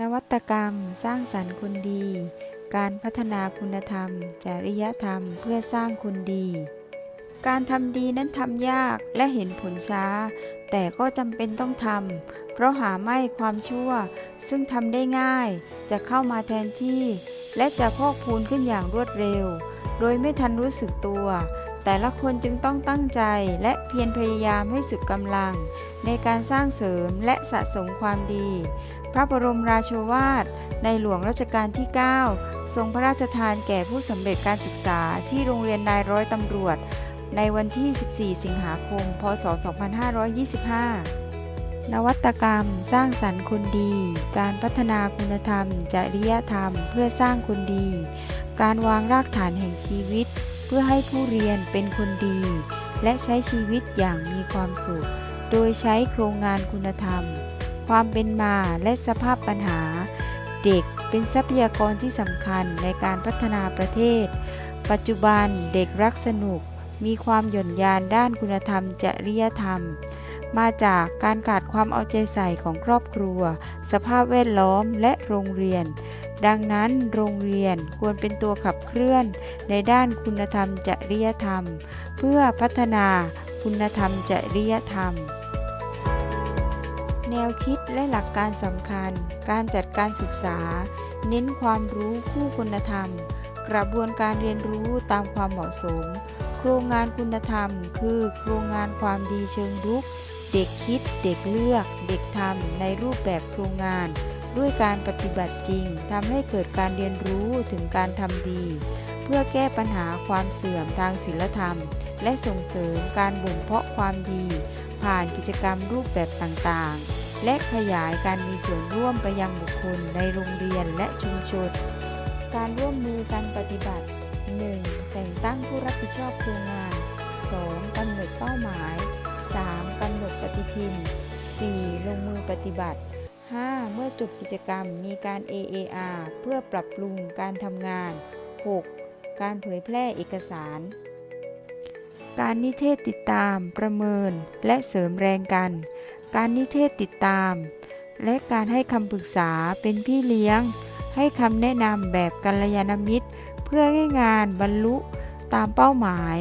นวัตกรรม สร้างสรรค์คนดี การพัฒนาคุณธรรม จริยธรรมเพื่อสร้างคนดี การทำดีนั้นทำยากและเห็นผลช้า แต่ก็จำเป็นต้องทำ เพราะหาไม่ความชั่ว ซึ่งทำได้ง่าย จะเข้ามาแทนที่ และจะพอกพูนขึ้นอย่างรวดเร็ว โดยไม่ทันรู้สึกตัว แต่ละคนจึงต้องตั้งใจและเพียรพยายามให้สุดกำลัง ในการสร้างเสริมและสะสมความดี พระบรมราโชวาท ในหลวงรัชกาลที่ 9 ทรงพระราชทานแก่ผู้สำเร็จการศึกษาที่โรงเรียนนายร้อยตำรวจ ในวันที่ 14 สิงหาคม พศ 2525 นวัตกรรม สร้างสรรค์คนดี การพัฒนาคุณธรรม จริยธรรม เพื่อสร้างคนดี การวางรากฐานแห่งชีวิต เพื่อให้ผู้เรียนเป็นคนดี และใช้ชีวิตอย่างมีความสุข โดยใช้โครงงานคุณธรรม ความเป็นมาและสภาพปัญหา เด็กเป็นทรัพยากรที่สำคัญในการพัฒนาประเทศ ปัจจุบันเด็กรักสนุก มีความหย่อนยานด้านคุณธรรมจริยธรรม มาจากการขาดความเอาใจใส่ของครอบครัว สภาพแวดล้อมและโรงเรียน ดังนั้นโรงเรียนควรเป็นตัวขับเคลื่อน ในด้านคุณธรรมจริยธรรม เพื่อพัฒนาคุณธรรมจริยธรรม แนวคิดและหลักการสำคัญ การจัดการศึกษา เน้นความรู้คู่คุณธรรม กระบวนการเรียนรู้ตามความเหมาะสม โครงงานคุณธรรม คือโครงงานความดีเชิงรุก เด็กคิด เด็กเลือก เด็กทำในรูปแบบโครงงาน ด้วยการปฏิบัติจริงทำให้เกิดการเรียนรู้ถึงการทำดี เพื่อแก้ปัญหาความเสื่อมทางศีลธรรม และส่งเสริมการบ่มเพาะความดี ผ่านกิจกรรมรูปแบบต่างๆ และขยายการมีส่วนร่วมไปยังบุคคลในโรงเรียนและชุมชน การร่วมมือการปฏิบัติ 1. แต่งตั้งผู้รับผิดชอบโครงงาน 2. กำหนดเป้าหมาย 3. กำหนดปฏิทิน 4. ลงมือปฏิบัติ 5. เมื่อจบกิจกรรมมีการ AAR เพื่อปรับปรุงการทำงาน 6. การเผยแพร่เอกสาร การนิเทศติดตาม ประเมิน และเสริมแรงกัน การนิเทศติดตาม และการให้คำปรึกษาเป็นพี่เลี้ยง ให้คำแนะนำแบบกัลยาณมิตร เพื่อให้งานบรรลุตามเป้าหมาย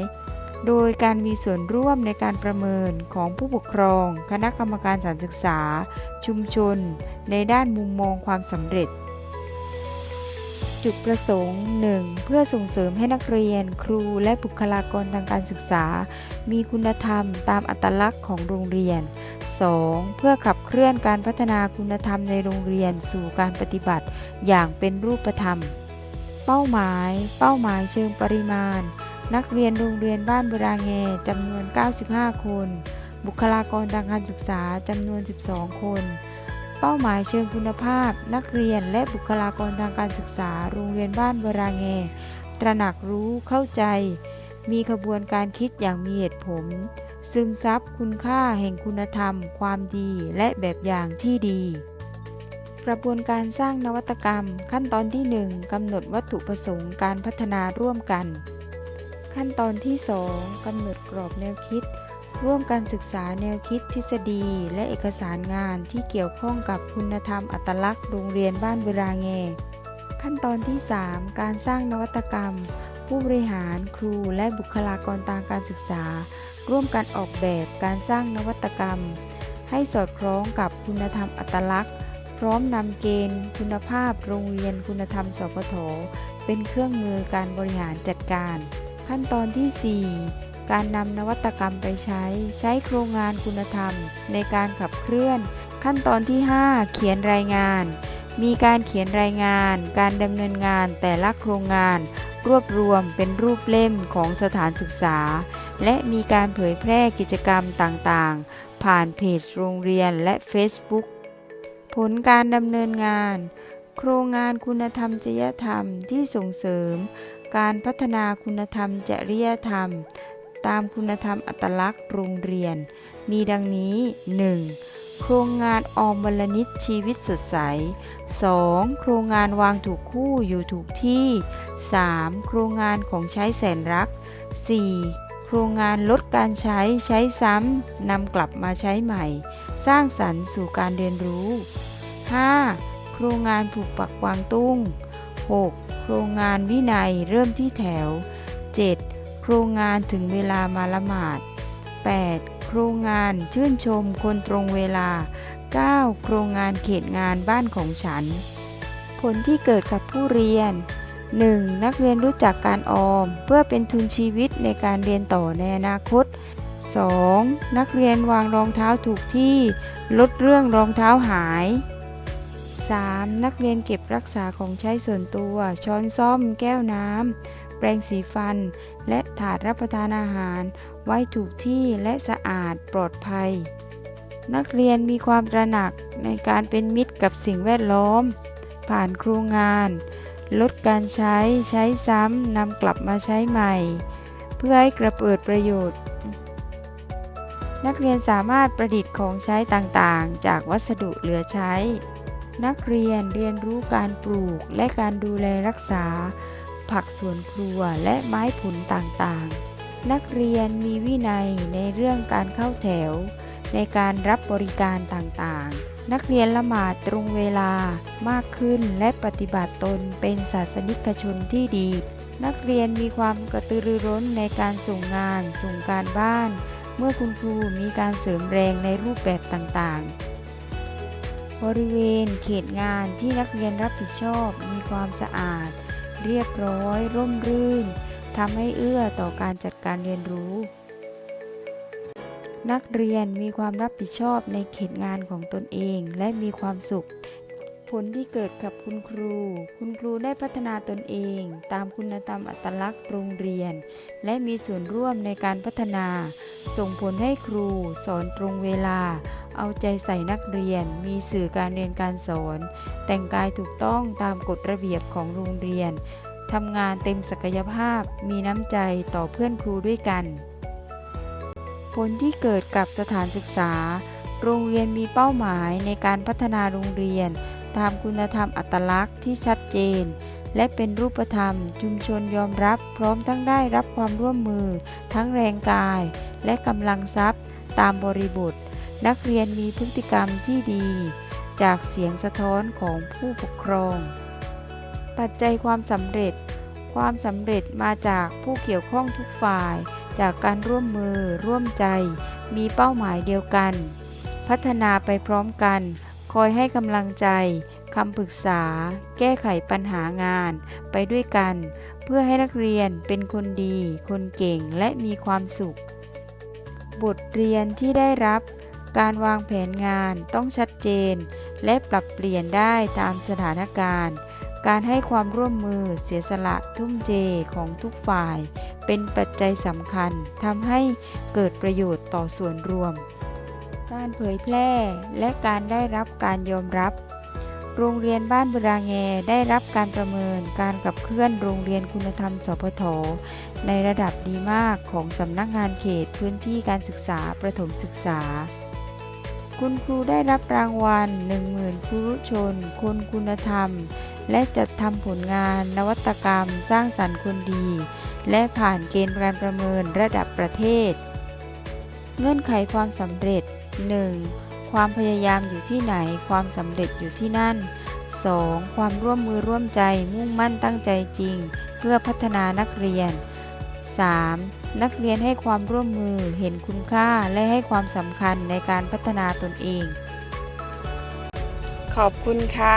โดยการมีส่วนร่วมในการประเมินของผู้ปกครอง คณะกรรมการสานศึกษา ชุมชน ในด้านมุมมองความสำเร็จ จุดประสงค์ 1. เพื่อส่งเสริมให้นักเรียน ครูและบุคลากรทางการศึกษา มีคุณธรรมตามอัตลักษณ์ของโรงเรียน 2. เพื่อขับเคลื่อนการพัฒนาคุณธรรมในโรงเรียนสู่การปฏิบัติ อย่างเป็นรูปธรรม เป้าหมาย เป้าหมายเชิงปริมาณ นักเรียนโรงเรียนบ้านบราแงจำนวน 95 คน บุคลากรทางการศึกษาจำนวน 12 คน เป้าหมายเชิงคุณภาพ นักเรียนและบุคลากรทางการศึกษา โรงเรียนบ้านบราแง ตระหนักรู้เข้าใจ มีขบวนการคิดอย่างมีเหตุผล ซึมซับคุณค่าแห่งคุณธรรม ความดีและแบบอย่างที่ดี กระบวนการสร้างนวัตกรรม ขั้นตอนที่ 1กำหนดวัตถุประสงค์การพัฒนาร่วมกัน ขั้นตอนที่ 2กำหนดกรอบแนวคิด ร่วมกันศึกษาแนวคิดทฤษฎี และเอกสารงานที่เกี่ยวข้องกับคุณธรรมอัตลักษณ์โรงเรียนบ้านเวลาแง ขั้นตอนที่ 3 การสร้างนวัตกรรม ผู้บริหารครูและบุคลากรทางการศึกษา ร่วมกันออกแบบการสร้างนวัตกรรม ให้สอดคล้องกับคุณธรรมอัตลักษณ์ พร้อมนำเกณฑ์ คุณภาพโรงเรียนคุณธรรมสพทเป็นเครื่องมือการบริหารจัดการ ขั้นตอนที่ 4 การนำนวัตกรรมไปใช้ ใช้โครงงานคุณธรรม ในการขับเคลื่อน ขั้นตอนที่ 5 เขียนรายงาน มีการเขียนรายงาน การดำเนินงานแต่ละโครงงาน รวบรวมเป็นรูปเล่มของสถานศึกษา และมีการเผยแพร่กิจกรรมต่างๆ ผ่านเพจโรงเรียนและ Facebook ผลการดำเนินงาน โครงงานคุณธรรมจริยธรรมที่ส่งเสริม การพัฒนาคุณธรรมจริยธรรม ตามคุณธรรมอัตลักษณ์โรงเรียน มีดังนี้ 1. โครงงานออมวลนิดชีวิตสดใส 2. โครงงานวางถูกคู่อยู่ถูกที่ 3. โครงงานของใช้แสนรัก 4. โครงงานลดการใช้ใช้ซ้ำนำกลับมาใช้ใหม่ สร้างสรรค์สู่การเรียนรู้ 5. โครงงานผูกปักกวางตุ้ง 6. โครงงานวินัยเริ่มที่แถว 7. โครงงานถึงเวลามาละหมาด 8. โครงงานชื่นชมคนตรงเวลา 9. โครงงานเขตงานบ้านของฉัน ผลที่เกิดกับผู้เรียน 1. นักเรียนรู้จักการออม เพื่อเป็นทุนชีวิตในการเรียนต่อในอนาคต 2. นักเรียนวางรองเท้าถูกที่ ลดเรื่องรองเท้าหาย 3. นักเรียนเก็บรักษาของใช้ส่วนตัว ช้อนซ่อม แก้วน้ำ แปรงสีฟัน ถาดรับประทานอาหาร ไว้ถูกที่และสะอาดปลอดภัย นักเรียนมีความตระหนักในการเป็นมิตรกับสิ่งแวดล้อม ผ่านครงงาน ลดการใช้ใช้ซ้ำนำกลับมาใช้ใหม่ เพื่อให้กระเปิดประโยชน์ นักเรียนสามารถประดิษฐ์ของใช้ต่างๆ จากวัสดุเหลือใช้ นักเรียนเรียนรู้การปลูกและการดูแลรักษา ผักสวนครัวและไม้ผลต่างๆ นักเรียนมีวินัยในเรื่องการเข้าแถว ในการรับบริการต่างๆ นักเรียนละหมาดตรงเวลามากขึ้นและปฏิบัติตนเป็นศาสนิกชนที่ดี นักเรียนมีความกระตือรือร้นในการส่งงาน ส่งการบ้าน เมื่อคุณครูมีการเสริมแรงในรูปแบบต่างๆบริเวณเขตงานที่นักเรียนรับผิดชอบมีความสะอาด เรียบร้อย ร่มรื่นทำให้เอื้อต่อการจัดการเรียนรู้ นักเรียนมีความรับผิดชอบในเขตงานของตนเองและมีความสุข ผลที่เกิดกับคุณครู คุณครูได้พัฒนาตนเอง ตามคุณธรรมอัตลักษณ์โรงเรียน และมีส่วนร่วมในการพัฒนา ส่งผลให้ครูสอนตรงเวลา เอาใจใส่นักเรียน มีสื่อการเรียนการสอน แต่งกายถูกต้องตามกฎระเบียบของโรงเรียน ทำงานเต็มศักยภาพ มีน้ำใจต่อเพื่อนครูด้วยกัน ผลที่เกิดกับสถานศึกษา โรงเรียนมีเป้าหมายในการพัฒนาโรงเรียน ตามคุณธรรมอัตลักษณ์ที่ชัดเจนและเป็นรูปธรรมชุมชนยอมรับพร้อมทั้งได้รับความร่วมมือ ทั้งแรงกาย และกำลังทรัพย์ ตามบริบท นักเรียนมีพฤติกรรมที่ดี จากเสียงสะท้อนของผู้ปกครอง ปัจจัยความสำเร็จ ความสำเร็จมาจากผู้เกี่ยวข้องทุกฝ่าย จากการร่วมมือร่วมใจ มีเป้าหมายเดียวกัน พัฒนาไปพร้อมกัน คอยให้กำลังใจคำปรึกษา แก้ไขปัญหางาน ไปด้วยกัน เพื่อให้นักเรียนเป็นคนดี คนเก่งและมีความสุข บทเรียนที่ได้รับ การวางแผนงานต้องชัดเจน และปรับเปลี่ยนได้ตามสถานการณ์ การให้ความร่วมมือเสียสละทุ่มเทของทุกฝ่าย เป็นปัจจัยสำคัญทำให้เกิดประโยชน์ต่อส่วนรวม การเผยแพร่และการได้รับการยอมรับ โรงเรียนบ้านบุราแงได้รับการประเมินการขับเคลื่อนโรงเรียนคุณธรรมสพทในระดับดีมากของสำนักงานเขตพื้นที่การศึกษาประถมศึกษา คุณครูได้รับรางวัล 10,000 ครูรุชน คนคุณธรรม และจัดทำผลงาน นวัตกรรม สร้างสรรค์คนดี และผ่านเกณฑ์การประเมินระดับประเทศ เงื่อนไขความสำเร็จ 1. ความพยายามอยู่ที่ไหน ความสำเร็จอยู่ที่นั่น 2. ความร่วมมือร่วมใจ มุ่งมั่นตั้งใจจริง เพื่อพัฒนานักเรียน 3. นักเรียนให้ความร่วมมือเห็นคุณค่าและให้ความสำคัญในการพัฒนาตนเอง ขอบคุณค่ะ